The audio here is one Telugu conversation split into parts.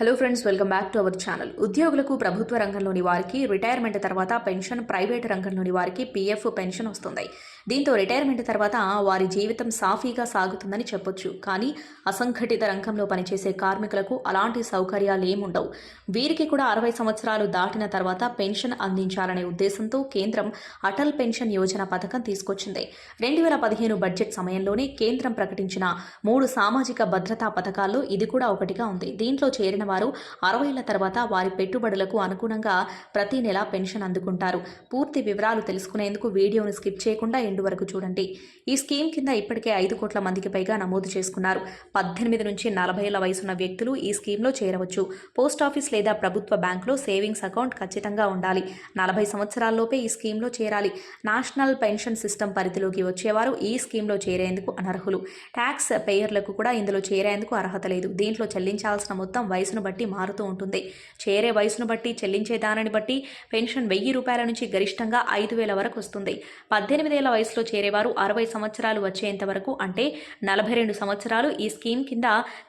Hello friends welcome back to our channel ఉద్యోగులకు ప్రభుత్వ రంగంలోని వారికి రిటైర్మెంట్ తర్వాత పెన్షన్ ప్రైవేట్ రంగంలోని వారికి పీఎఫ్ పెన్షన్ వస్తుంది. దీంతో రిటైర్మెంట్ తర్వాత వారి జీవితం సాఫీగా సాగుతుందని చెప్పొచ్చు. కానీ అసంఘటిత రంగంలో పనిచేసే కార్మికులకు అలాంటి సౌకర్యాలు ఏముండవు వీరికి కూడా అరవై సంవత్సరాలు దాటిన తర్వాత పెన్షన్ అందించాలనే ఉద్దేశంతో కేంద్రం అటల్ పెన్షన్ యోజన పథకం తీసుకొచ్చింది. రెండు వేల పదిహేను బడ్జెట్ సమయంలోనే కేంద్రం ప్రకటించిన మూడు సామాజిక భద్రతా పథకాల్లో ఇది కూడా ఒకటిగా ఉంది. దీంట్లో చేరిన వారు అరవైల తర్వాత వారి పెట్టుబడులకు అనుగుణంగా ప్రతి నెల పెన్షన్ అందుకుంటారు. పూర్తి వివరాలు తెలుసుకునేందుకు వీడియోను స్కిప్ చేయకుండా ఎండు వరకు చూడండి. ఈ స్కీమ్ కింద ఇప్పటికే ఐదు కోట్ల మందికి పైగా నమోదు చేసుకున్నారు. పద్దెనిమిది నుంచి నలభై ఏళ్ళ వయసున్న వ్యక్తులు ఈ స్కీమ్లో చేరవచ్చు. పోస్ట్ ఆఫీస్ లేదా ప్రభుత్వ బ్యాంకులో సేవింగ్స్ అకౌంట్ ఖచ్చితంగా ఉండాలి. నలభై సంవత్సరాల్లోపే ఈ స్కీమ్లో చేరాలి. నేషనల్ పెన్షన్ సిస్టమ్ పరిధిలోకి వచ్చేవారు ఈ స్కీమ్లో చేరేందుకు అనర్హులు. ట్యాక్స్ పేయర్లకు కూడా ఇందులో చేరేందుకు అర్హత లేదు. దీంట్లో చెల్లించాల్సిన మొత్తం వయసును బట్టి మారుతూ ఉంటుంది. చేరే వయసును బట్టి చెల్లించే దానిని బట్టి పెన్షన్ వెయ్యి రూపాయల నుంచి గరిష్టంగా ఐదు వేల వరకు వస్తుంది. పద్దెనిమిదేళ్ళ వయసులో చేరేవారు అరవై సంవత్సరాలు వచ్చేంత వరకు అంటే నలభై రెండు సంవత్సరాలు ఈ స్కీమ్ కింద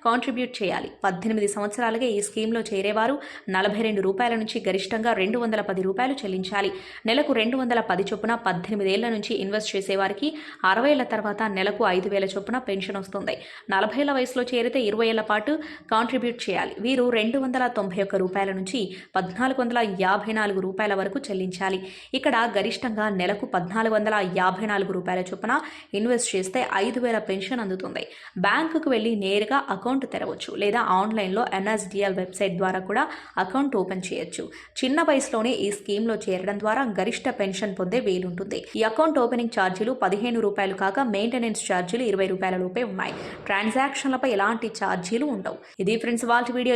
కాంట్రిబ్యూట్ చేయాలి. పద్దెనిమిది సంవత్సరాలకే ఈ స్కీమ్లో చేరేవారు నలభై రెండు రూపాయల నుంచి గరిష్టంగా రెండు వందల పది రూపాయలు చెల్లించాలి. నెలకు రెండు వందల పది చొప్పున పద్దెనిమిదేళ్ళ నుంచి ఇన్వెస్ట్ చేసేవారికి అరవై ఏళ్ళ తర్వాత నెలకు ఐదు వేల చొప్పున పెన్షన్ వస్తుంది. నలభై వయసులో చేరితే ఇరవై ఏళ్ళ పాటు కాంట్రిబ్యూట్ చేయాలి. వీరు రెండు వందల తొంభై ఒక్క రూపాయల నుంచి పద్నాలుగు వందల యాభై నాలుగు రూపాయల వరకు చెల్లించాలి. ఇక్కడ గరిష్టంగా నెలకు పద్నాలుగు వందల యాభై నాలుగు రూపాయల చొప్పున ఇన్వెస్ట్ చేస్తే ఐదు వేల పెన్షన్ అందుతుంది. బ్యాంకుకు వెళ్ళి నేరుగా అకౌంట్ తెరవచ్చు లేదా ఆన్లైన్లో ఎన్ఎస్డిఎల్ వెబ్సైట్ ద్వారా కూడా అకౌంట్ ఓపెన్ చేయొచ్చు. చిన్న వయసులోనే ఈ స్కీమ్లో చేరడం ద్వారా గరిష్ట పెన్షన్ పొందే వీలుంటుంది. ఈ అకౌంట్ ఓపెనింగ్ ఛార్జీలు పదిహేను రూపాయలు కాక మెయింటెనెన్స్ ఛార్జీలు ఇరవై రూపాయల లోపే ఉన్నాయి. ట్రాన్సాక్షన్లపై ఎలాంటి ఛార్జీలు ఉండవు. ఇది ఫ్రెండ్స్ వాళ్ళ వీడియో.